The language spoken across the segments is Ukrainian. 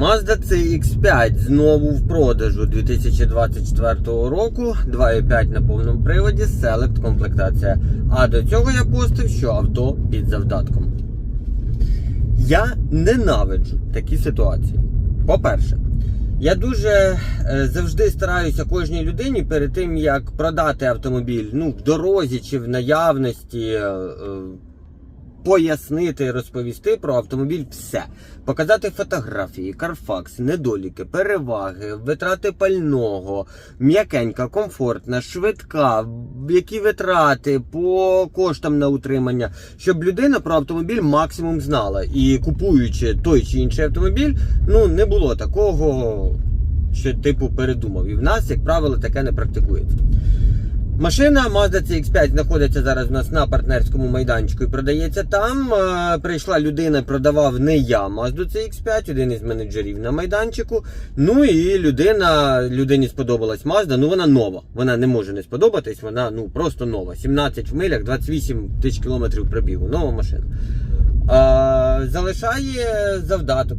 Mazda CX5 знову в продажу 2024 року. 2.5 на повному приводі, Select комплектація. А до цього я постив, що авто під завдатком. Я ненавиджу такі ситуації. По-перше, я дуже е, завжди стараюся кожній людині перед тим, як продати автомобіль ну, в дорозі чи в наявності. Пояснити, розповісти про автомобіль все. Показати фотографії, карфакс, недоліки, переваги, витрати пального, м'якенька, комфортна, швидка, які витрати по коштам на утримання, щоб людина про автомобіль максимум знала. І купуючи той чи інший автомобіль, ну не було такого, що типу передумав. І в нас, як правило, таке не практикується. Машина Mazda CX5 знаходиться зараз у нас на партнерському майданчику і продається там. Прийшла людина, продавав не я Mazda CX5, один із менеджерів на майданчику. Ну і людина, людині сподобалась Mazda, ну вона нова. Вона не може не сподобатись, вона ну просто нова. 17 в милях, 28 тисяч кілометрів пробігу. Нова машина. Залишає завдаток.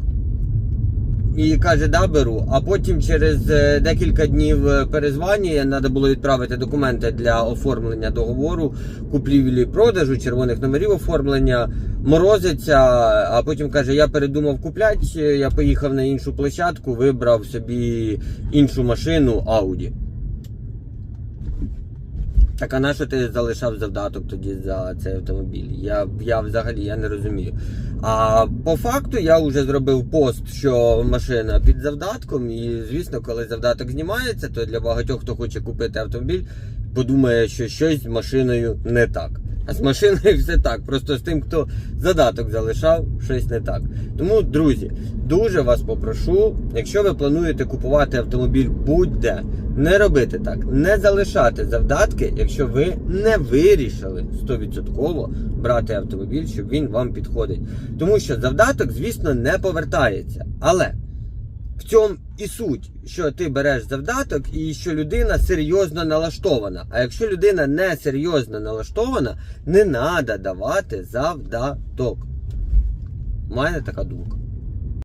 І каже, да, беру. А потім через е, декілька днів перезвання перезванює, треба було відправити документи для оформлення договору, купівлі продажу, червоних номерів оформлення, морозиться, а потім каже, я передумав купляти, я поїхав на іншу площадку, вибрав собі іншу машину Audi. Так а на що ти залишав завдаток тоді за цей автомобіль? Я, я взагалі я не розумію. А по факту я вже зробив пост, що машина під завдатком, і звісно, коли завдаток знімається, то для багатьох, хто хоче купити автомобіль, подумає, що щось з машиною не так. А з машиною все так. Просто з тим, хто задаток залишав, щось не так. Тому, друзі, дуже вас попрошу, якщо ви плануєте купувати автомобіль будь-де, не робити так, не залишати завдатки, якщо ви не вирішили 100% брати автомобіль, щоб він вам підходить. Тому що завдаток, звісно, не повертається. Але в цьому і суть, що ти береш завдаток і що людина серйозно налаштована. А якщо людина не серйозно налаштована, не треба давати завдаток. У мене така думка.